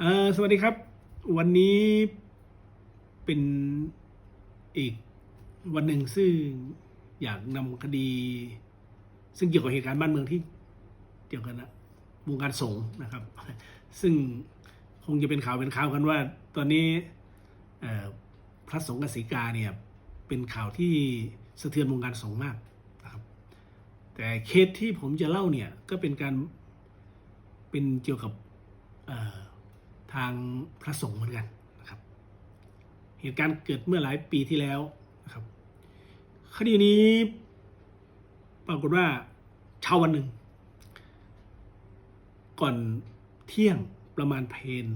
เออสวัสดีครับ วันนี้เป็นอีกวันหนึ่งซึ่งอยากนำคดี ซึ่งเกี่ยวกับเหตุการณ์บ้านเมืองที่เกี่ยวกันนะวงการสงฆ์นะครับ ซึ่งคงจะเป็นข่าวเป็นข่าวกันว่า ตอนนี้พระสงฆ์กสิกาเนี่ยเป็นข่าวที่สะเทือนวงการสงฆ์มากนะครับ แต่เคสที่ผมจะเล่าเนี่ยก็เป็นการเป็นเกี่ยวกับเทางพระสงฆ์เหมือนกันนะครับ เหตุการณ์เกิดเมื่อหลายปีที่แล้วนะครับ คดีนี้ปรากฏว่าเช้าวันหนึ่ง ก่อนเที่ยงประมาณเพน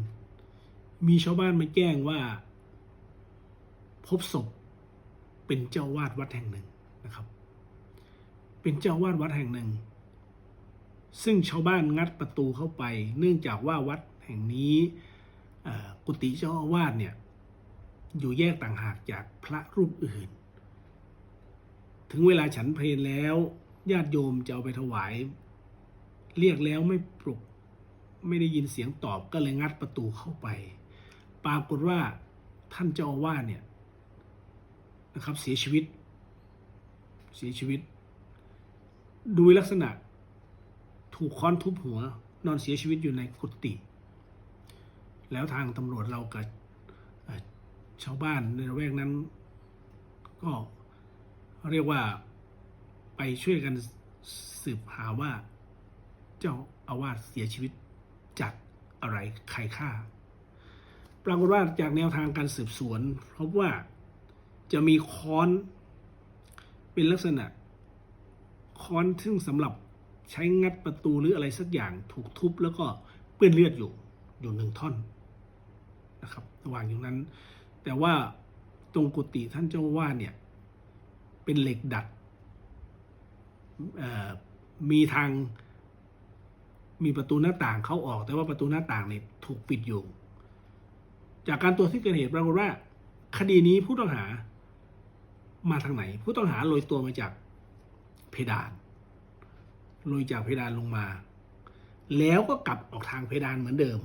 มีชาวบ้านมาแจ้งว่า พบศพเป็นเจ้าวาดวัดแห่งหนึ่งนะครับ เป็นเจ้าวาดวัดแห่งหนึ่ง ซึ่งชาวบ้านงัดประตูเข้าไป เนื่องจากว่าวัดแห่งนี้ กุฏิเจ้าอาวาสเนี่ยอยู่แยกต่างหากจากพระรูปอื่น ถึงเวลาฉันเพลนแล้วญาติโยมจะเอาไปถวาย เรียกแล้วไม่ปลุกไม่ได้ยินเสียงตอบก็เลยงัดประตูเข้าไป ปรากฏว่าท่านเจ้าอาวาสเนี่ยนะครับเสียชีวิต เสียชีวิต ดูลักษณะถูกค้อนทุบหัวนอนเสียชีวิตอยู่ในกุฏิ แล้วทางตำรวจเรากับชาวบ้านในระแวกนั้น ก็เรียกว่าไปช่วยกันสืบหาว่า เจ้าอาวาสเสียชีวิตจากอะไรใครฆ่า ปรากฏว่าจากแนวทางการสืบสวนพบว่าจะมีค้อนเป็นลักษณะ ค้อนซึ่งสำหรับใช้งัดประตูหรืออะไรสักอย่างถูกทุบแล้วก็เปื้อนเลือดอยู่อยู่หนึ่งท่อน นะครับระหว่างอยู่นั้น แต่ว่าตรงกุฏิท่านเจ้าอาวาดเนี่ย เป็นเหล็กดัดมีทาง มีประตูหน้าต่างเข้าออก แต่ว่าประตูหน้าต่างเนี่ยถูกปิดอยู่ จากการตรวจที่เกิดเหตุปรากฏว่า คดีนี้ผู้ต้องหามาทางไหน ผู้ต้องหาโรยตัวมาจากเพดานโรยจากเพดานลงมา แล้วก็กลับออกทางเพดานเหมือนเดิม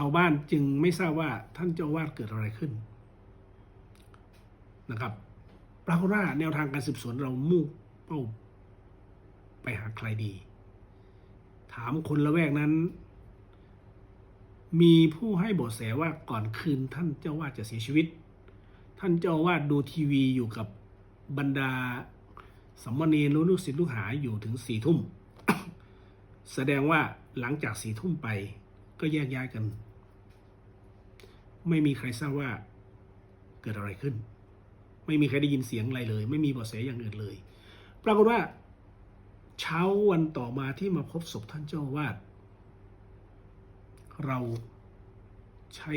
ชาวบ้านจึงไม่ทราบว่าท่านเจ้าวาดเกิดอะไรขึ้นนะครับปรากฏว่าแนวทางการสืบสวนเรามุ่งเป้าไปหาใครดี ถามคนละแวกนั้น มีผู้ให้เบาะแสว่าก่อนคืนท่านเจ้าวาดจะเสียชีวิต ท่านเจ้าวาดดูทีวีอยู่กับบรรดาสัมมเนรรู้ลูกศิษย์ลูกหาอยู่ถึงสี่ทุ่ม แสดงว่าหลังจากสี่ทุ่มไปก็แยกย้ายกัน ไม่มีใครทราบว่าเกิดอะไรขึ้น ไม่มีใครได้ยินเสียงอะไรเลย ไม่มีเบาะแสอย่างอื่นเลย ปรากฏว่า เช้าวันต่อมาที่มาพบศพท่านเจ้าวาดเราใช้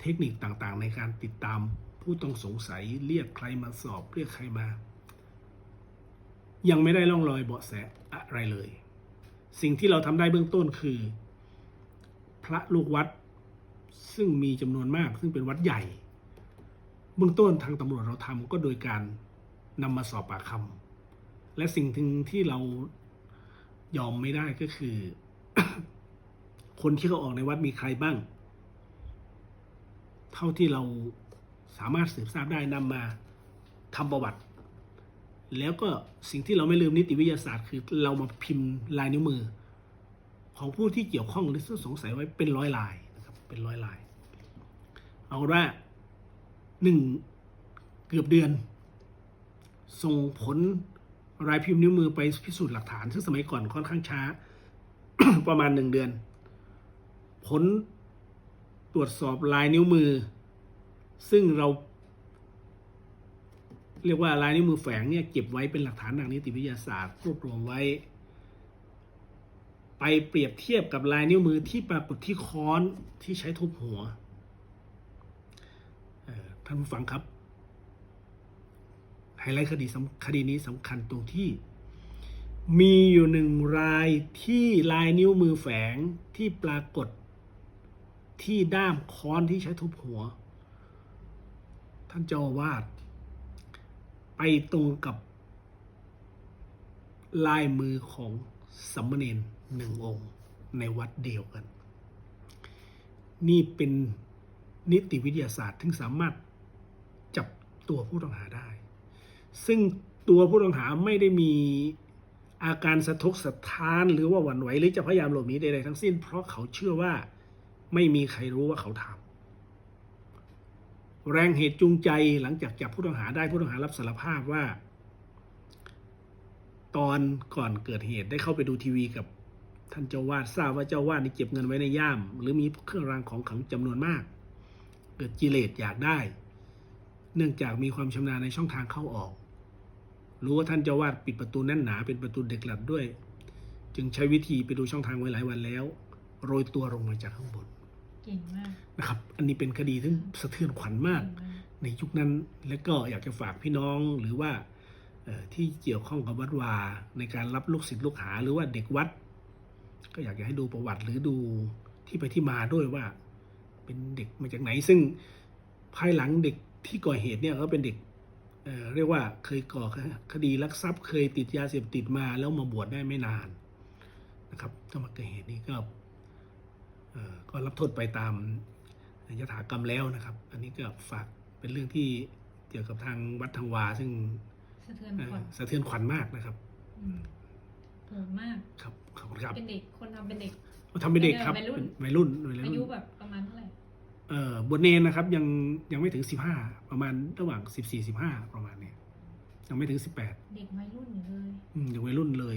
เทคนิคต่างๆ ในการติดตามผู้ต้องสงสัยเรียกใครมาสอบเรียกใครมา ยังไม่ได้ร่องรอยเบาะแสอะไรเลย สิ่งที่เราทำได้เบื้องต้นคือ พระลูกวัด ซึ่งมีจำนวนมากซึ่งเป็นวัดใหญ่เบื้องต้นทางตำรวจเราทำก็โดยการนำมาสอบปากคำและสิ่งที่ที่เรายอมไม่ได้ก็คือ คนที่เขาออกในวัดมีใครบ้าง เท่าที่เราสามารถสืบทราบได้นำมาทำประวัติ แล้วก็สิ่งที่เราไม่ลืมนิติวิทยาศาสตร์คือเรามาพิมพ์ลายนิ้วมือ ของผู้ที่เกี่ยวข้องหรือสงสัยไว้เป็นร้อยลาย เป็นร้อยลาย เอาว่าหนึ่งเกือบเดือน ส่งผลรายพิมพ์นิ้วมือไปพิสูจน์หลักฐาน ซึ่งสมัยก่อนค่อนข้างช้า ประมาณหนึ่งเดือน ผลตรวจสอบลายนิ้วมือ ซึ่งเรา เรียกว่าลายนิ้วมือแฝงเนี่ยเก็บไว้เป็นหลักฐานทางนิติวิทยาศาสตร์รวบรวมไว้ ไปเปรียบเทียบกับลายนิ้วมือที่ปรากฏที่ค้อนที่ใช้ทุบหัวท่านผู้ฟังครับ ไฮไลท์คดีคดีนี้สำคัญตรงที่ มีอยู่หนึ่งรายที่ลายนิ้วมือแฝงที่ปรากฏที่ด้ามค้อนที่ใช้ทุบหัว ท่านเจ้าอวาดไปตรงกับลายมือของสัมมเนร หนึ่งองค์ในวัดเดียวกัน นี่เป็นนิติวิทยาศาสตร์ที่สามารถจับตัวผู้ต้องหาได้ ซึ่งตัวผู้ต้องหาไม่ได้มีอาการสะทกสะท้านหรือว่าหวั่นไหวหรือจะพยายามหลบหนีใดๆทั้งสิ้น เพราะเขาเชื่อว่าไม่มีใครรู้ว่าเขาทำแรงเหตุจูงใจหลังจากจับผู้ต้องหาได้ผู้ต้องหารับสารภาพว่า ตอนก่อนเกิดเหตุได้เข้าไปดูทีวีกับ ท่านเจ้าวาดทราบว่าเจ้าวาดนี่เก็บเงินไว้ในย่าม หรือมีเครื่องรางของขลังจำนวนมาก เกิดกิเลสอยากได้ เนื่องจากมีความชำนาญในช่องทางเข้าออก รู้ว่าท่านเจ้าวาดปิดประตูแน่นหนาเป็นประตูเด็กหลัดด้วย จึงใช้วิธีไปดูช่องทางไว้หลายวันแล้ว โรยตัวลงมาจากข้างบนเก่งมากนะครับ อันนี้เป็นคดีที่สะเทือนขวัญมากเก่งมากในยุคนั้นและก็อยากจะฝากพี่น้องหรือว่าเอ่อที่เกี่ยวข้องกับวัดวาในการรับลูกศิษย์ลูกหาหรือว่าเด็กวัด ก็อยากจะให้ดูประวัติหรือดูที่ไปที่มาด้วยว่า เป็นเด็กมาจากไหน ซึ่งภายหลังเด็กที่ก่อเหตุเนี่ยก็เป็นเด็กเอ่อเรียกว่าเคยก่อคดีลักทรัพย์เคยติดยาเสพติดมาแล้วมาบวชได้ไม่นานนะครับก็มาเกิดเหตุนี้ก็เอ่อก็รับโทษไปตามยถากรรมแล้วนะครับ อันนี้ก็ฝากเป็นเรื่องที่เกี่ยวกับทางวัดทางวา ซึ่งสะเทือนเอ่ขวัอญสะเทือนขวัญมากนะครับอืมโหดมากครับ ขอบคุณครับ เป็นเด็กคนทำเป็นเด็ก ทำเป็นเด็กครับวัยรุ่นเป็นวัยรุ่นวัยอารุ่นยุแบบประมาณเท่าไหร่เอ่อบทเนนนะครับ ยังยังไม่ถึงสิบห้าประมาณระหว่างสิบสี่สิบห้าประมาณเนี้ยยังไม่ถึงสิบแปดเด็กวัยรุ่นอยู่เลย ยังวัยรุ่นเลย